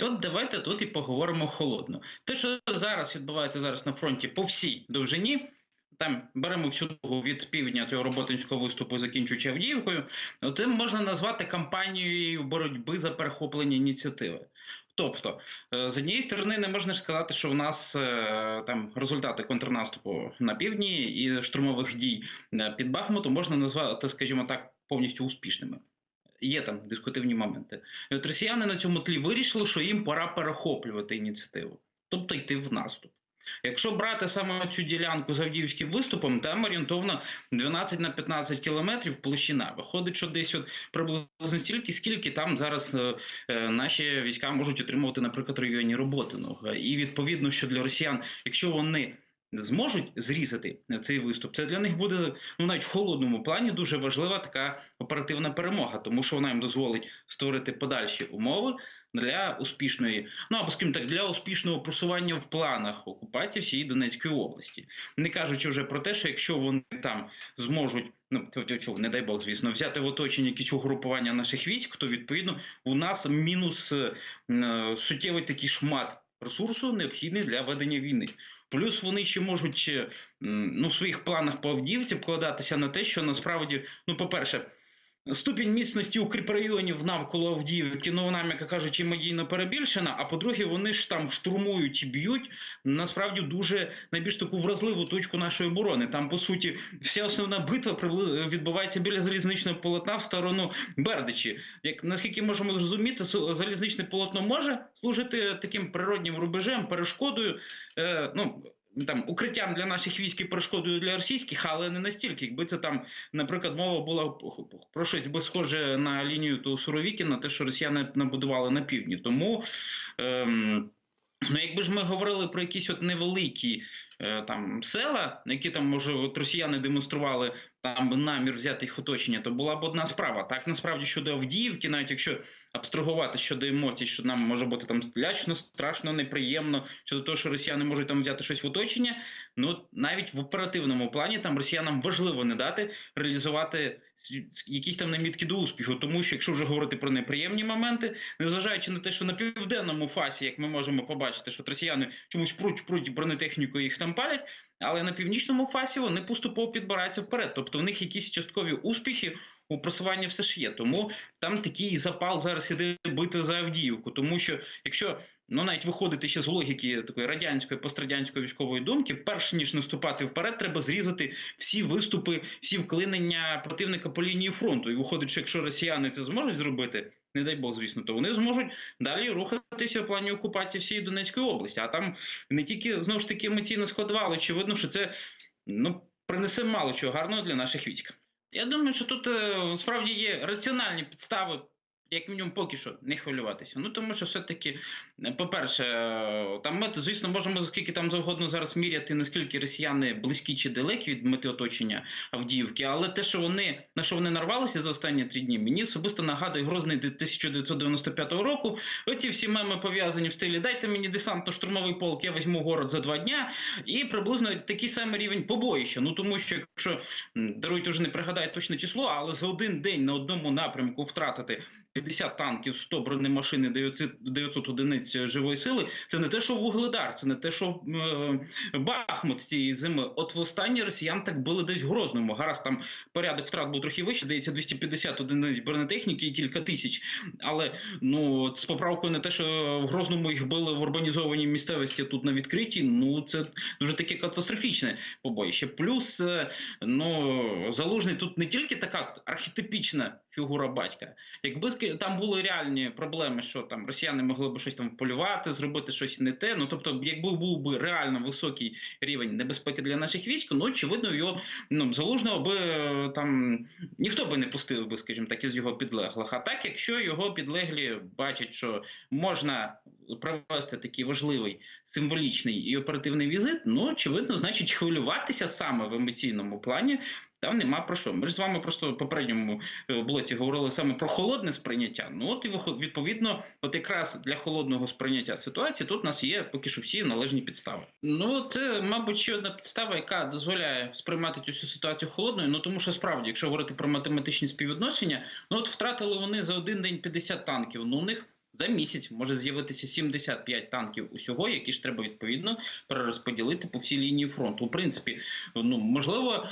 От давайте тут і поговоримо холодно. Те, що зараз відбувається зараз на фронті по всій довжині, там беремо всю дорогу від півдня цього роботинського виступу, закінчуючи Авдіївкою, це можна назвати кампанією боротьби за перехоплення ініціативи. Тобто, е, з однієї сторони, не можна ж сказати, що в нас е, там результати контрнаступу на півдні і штурмових дій е, під Бахмутом можна назвати, скажімо так, повністю успішними. Є там дискутивні моменти. І от росіяни на цьому тлі вирішили, що їм пора перехоплювати ініціативу, тобто йти в наступ. Якщо брати саме цю ділянку з Авдіївським виступом, там орієнтовно 12 на 15 кілометрів площина. Виходить, що десь от приблизно стільки, скільки там зараз е, е, наші війська можуть отримувати, наприклад, в районі Роботиного. І відповідно, що для росіян, якщо вони зможуть зрізати цей виступ, це для них буде ну навіть в холодному плані дуже важлива така оперативна перемога, тому що вона їм дозволить створити подальші умови для успішної, ну або скажімо так, для успішного просування в планах окупації всієї Донецької області, не кажучи вже про те, що якщо вони там зможуть. Ну, не дай Бог, звісно, взяти в оточення якісь угрупування наших військ, то відповідно у нас мінус е, суттєвий такий шмат ресурсу, необхідний для ведення війни. Плюс вони ще можуть е, ну, в своїх планах по Авдіївці вкладатися на те, що насправді, ну, по-перше, ступінь міцності укріпрайонів навколо Авдіївки, ну вона, м'яко кажучи, медійно перебільшена. А по-друге, вони ж там штурмують і б'ють насправді дуже найбільш таку вразливу точку нашої оборони. Там, по суті, вся основна битва відбувається біля залізничного полотна в сторону Бердичі. Як наскільки можемо зрозуміти, залізничне полотно може служити таким природнім рубежем, перешкодою. Е, ну, там укриттям для наших військ і перешкодою для російських, але не настільки. Якби це там, наприклад, мова була про щось би схоже на лінію Суровікіна, те, що росіяни набудували на півдні. Тому. Ем, Ну, якби ж ми говорили про якісь от невеликі е, там села, які там може от росіяни демонстрували там намір взяти їх оточення, то була б одна справа. Так насправді щодо Авдіївки, навіть якщо абстрагувати щодо емоцій, що нам може бути там лячно, страшно, неприємно щодо того, що росіяни можуть там взяти щось в оточення. Ну навіть в оперативному плані там росіянам важливо не дати реалізувати якісь там намітки до успіху, тому що якщо вже говорити про неприємні моменти, незважаючи на те, що на південному фасі, як ми можемо побачити, що росіяни чомусь пруть пруть бронетехніку, їх там палять. Але на північному фасі вони поступово підбираються вперед. Тобто в них якісь часткові успіхи у просуванні все ж є. Тому там такий запал зараз іде бити за Авдіївку. Тому що якщо ну навіть виходити ще з логіки такої радянської пострадянської військової думки, перш ніж наступати вперед, треба зрізати всі виступи, всі вклинення противника по лінії фронту. І виходить, що якщо росіяни це зможуть зробити, не дай Бог, звісно, то вони зможуть далі рухатися в плані окупації всієї Донецької області. А там не тільки знову ж таки емоційно складували, очевидно, що це ну принесе мало чого гарного для наших військ. Я думаю, що тут е, справді є раціональні підстави як мінімум, поки що не хвилюватися. Ну тому що все-таки, е, по-перше, е, там ми, звісно, можемо скільки там завгодно зараз міряти, наскільки росіяни близькі чи далекі від мети оточення Авдіївки, але те, що вони на що вони нарвалися за останні три дні, мені особисто нагадує Грозний 1995 року. Оці всі меми пов'язані в стилі Дайте мені десантно-штурмовий полк, я візьму город за два дня, і приблизно такий самий рівень побоїща. Ну тому що якщо даруйте вже не пригадаю точне число, але за один день на одному напрямку втратити. 50 танків, 100 бронемашин і 900, 900 одиниць живої сили. Це не те, що Вугледар, це не те, що е, Бахмут цієї зими. От в останні росіян так били десь в Грозному. Гаразд там порядок втрат був трохи вищий, здається, 250 одиниць бронетехніки і кілька тисяч. Але ну з поправкою на те, що в Грозному їх били в урбанізованій місцевості тут на відкритій. Ну це дуже таке катастрофічне побоїще. Плюс е, ну залужний тут не тільки така архетипічна фігура батька, якби там були реальні проблеми, що там росіяни могли б щось там полювати, зробити щось не те. Ну тобто, якби був би реально високий рівень небезпеки для наших військ, ну очевидно, його ну залужного би там ніхто би не пустив би, скажімо так, із його підлеглих. А так, якщо його підлеглі бачать, що можна провести такий важливий символічний і оперативний візит, ну очевидно, значить хвилюватися саме в емоційному плані там нема про що. Ми ж з вами просто в попередньому е, блоці говорили саме про холодне сприйняття. Ну от і відповідно, от якраз для холодного сприйняття ситуації тут у нас є поки що всі належні підстави. Ну це, мабуть, ще одна підстава, яка дозволяє сприймати цю ситуацію холодною. Ну тому що справді, якщо говорити про математичні співвідношення, ну от втратили вони за один день 50 танків. Ну у них За місяць може з'явитися 75 танків усього, які ж треба відповідно перерозподілити по всій лінії фронту. У принципі, ну можливо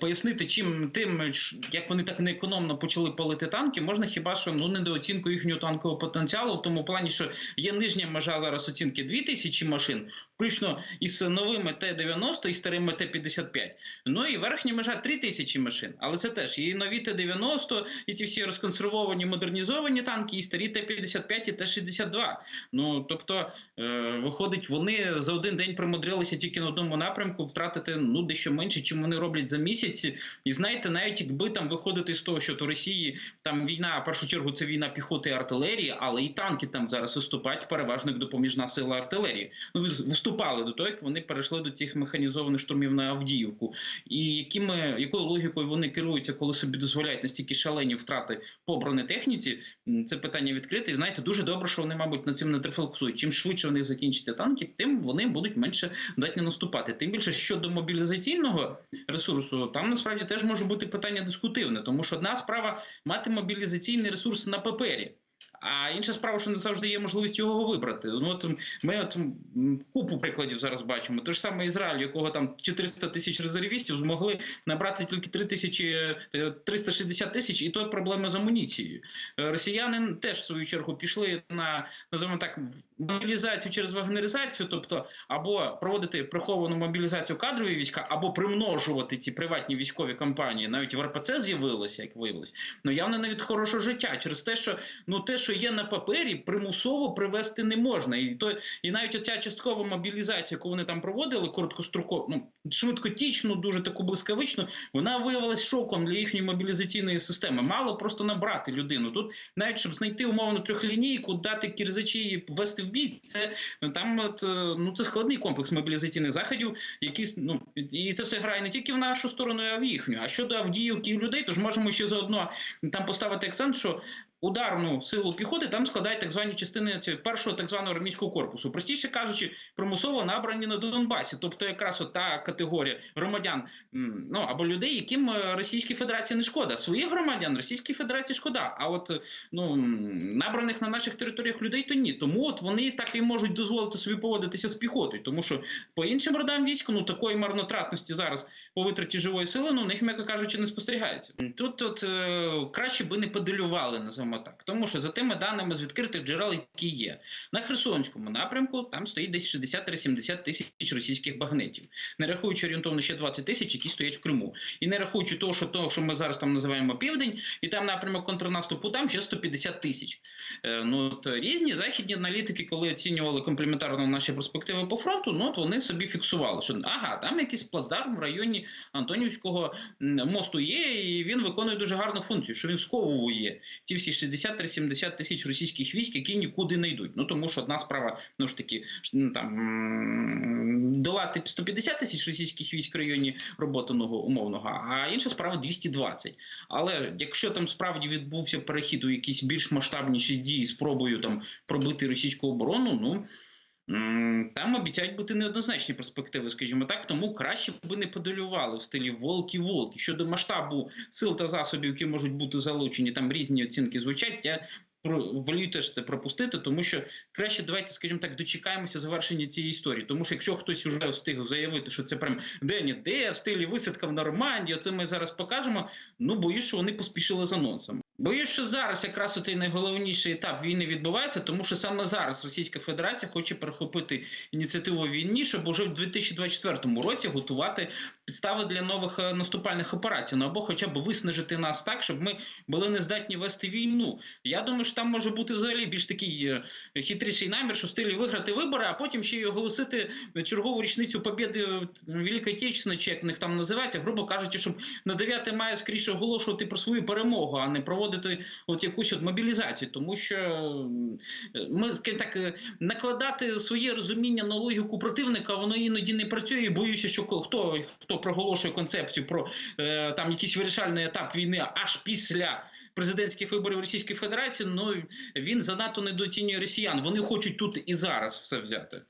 пояснити, чим тим, як вони так неекономно почали палити танки, можна хіба що ну недооцінку їхнього танкового потенціалу, в тому плані, що є нижня межа зараз оцінки 2000 машин, включно із новими Т-90 і старими Т-55. Ну і верхня межа 3000 машин. Але це теж і нові Т-90, і ті всі розконсервовані модернізовані танки, і старі Т-55 і Т-62. Ну тобто, е, виходить, вони за один день примудрилися тільки на одному напрямку втратити ну дещо менше, чим вони роблять за місяць. І знаєте, навіть якби там виходити з того, що то Росії там війна, в першу чергу, це війна піхоти і артилерії, але і танки там зараз виступають переважно як допоміжна сила артилерії. Ну ви- виступали до того, як вони перейшли до цих механізованих штурмів на Авдіївку. І якими якою логікою вони керуються, коли собі дозволяють настільки шалені втрати по бронетехніці? Це питання відкрите. І знаєте, дуже добре, що вони, мабуть, над цим не трифоксують. Чим швидше в них закінчаться танки, тим вони будуть менше здатні наступати. Тим більше щодо мобілізаційного ресурсу, там насправді теж може бути питання дискутивне, тому що одна справа мати мобілізаційний ресурс на папері. А інша справа, що не завжди є можливість його вибрати. Ну от ми от купу прикладів зараз бачимо. Той ж самий Ізраїль, якого там 400 тисяч резервістів, змогли набрати тільки 3 тисячі е, 360 тисяч, і то проблема з амуніцією. Е, Росіяни теж в свою чергу пішли на називаємо так мобілізацію через вагнеризацію, тобто або проводити приховану мобілізацію кадрові війська, або примножувати ці приватні військові компанії. Навіть в РПЦ з'явилося, як виявилось. Ну явно не від хорошого життя, через те, що ну те, що є на папері, примусово привести не можна. І то і навіть оця часткова мобілізація, яку вони там проводили, короткостроково, ну швидкотічну, дуже таку блискавичну, вона виявилась шоком для їхньої мобілізаційної системи. Мало просто набрати людину. Тут навіть щоб знайти умовно трьохлінійку, дати кірзачі і ввести в бій, це там от, е, ну це складний комплекс мобілізаційних заходів, які ну і це все грає не тільки в нашу сторону, а в їхню. А щодо Авдіївки людей, то ж можемо ще заодно там поставити акцент, що ударну силу піхоти там складають так звані частини першого так званого армійського корпусу. Простіше кажучи, примусово набрані на Донбасі, тобто якраз от та категорія громадян, ну або людей, яким е, Російській Федерації не шкода. Своїх громадян Російській Федерації шкода. А от е, ну набраних на наших територіях людей то ні. Тому от вони так і можуть дозволити собі поводитися з піхотою, тому що по іншим родам військ, ну такої марнотратності зараз по витраті живої сили, ну них, м'яко кажучи, не спостерігається. Тут от е, краще би не поделювали, називаємо так, тому що за тими даними з відкритих джерел, які є. На Херсонському напрямку, там стоїть десь 60-70 тисяч російських багнетів, не рахуючи орієнтовно ще 20 тисяч, які стоять в Криму, і не рахуючи того, що того, що ми зараз там називаємо південь, і там напрямок контрнаступу, там ще 150 тисяч. Е, Ну от різні західні аналітики, коли оцінювали комплементарно наші перспективи по фронту, ну от вони собі фіксували, що ага, там якийсь плацдарм в районі Антонівського мосту є, і він виконує дуже гарну функцію, що він сковує ті всі 60-70 тисяч російських військ, які нікуди не йдуть. Ну тому що одна справа, ну ж таки, ну, там долати 150 тисяч російських військ в районі роботаного умовного, а інша справа 220. Але якщо там справді відбувся перехід у якісь більш масштабніші дії, спробою там пробити російську оборону, ну. Там обіцяють бути неоднозначні перспективи, скажімо так, тому краще би не подолювали в стилі волки-волки. Щодо масштабу сил та засобів, які можуть бути залучені, там різні оцінки звучать. Я волію теж це пропустити, тому що краще давайте, скажімо так, дочекаємося завершення цієї історії. Тому що якщо хтось вже встиг заявити, що це прям день іде в стилі висадка в Нормандії, це ми зараз покажемо. Ну боюсь, що вони поспішили з анонсом. Боюсь, що зараз якраз цей найголовніший етап війни відбувається, тому що саме зараз Російська Федерація хоче перехопити ініціативу війні, щоб уже в 2024 році готувати підстави для нових е, наступальних операцій, ну або хоча б виснажити нас так, щоб ми були не здатні вести війну. Я думаю, що там може бути взагалі більш такий е, хитріший намір, що в стилі виграти вибори, а потім ще й оголосити чергову річницю побєди е, Великої Отечественної, чи як в них там називається, грубо кажучи, щоб на 9 мая скоріше оголошувати про свою перемогу, а не проводити от якусь от мобілізацію, тому що ми так накладати своє розуміння на логіку противника, воно іноді не працює. і Боюся, що ко- хто хто проголошує концепцію про е, там якийсь вирішальний етап війни аж після. Президентських виборів Російської Федерації, ну він занадто недооцінює росіян. Вони хочуть тут і зараз все взяти.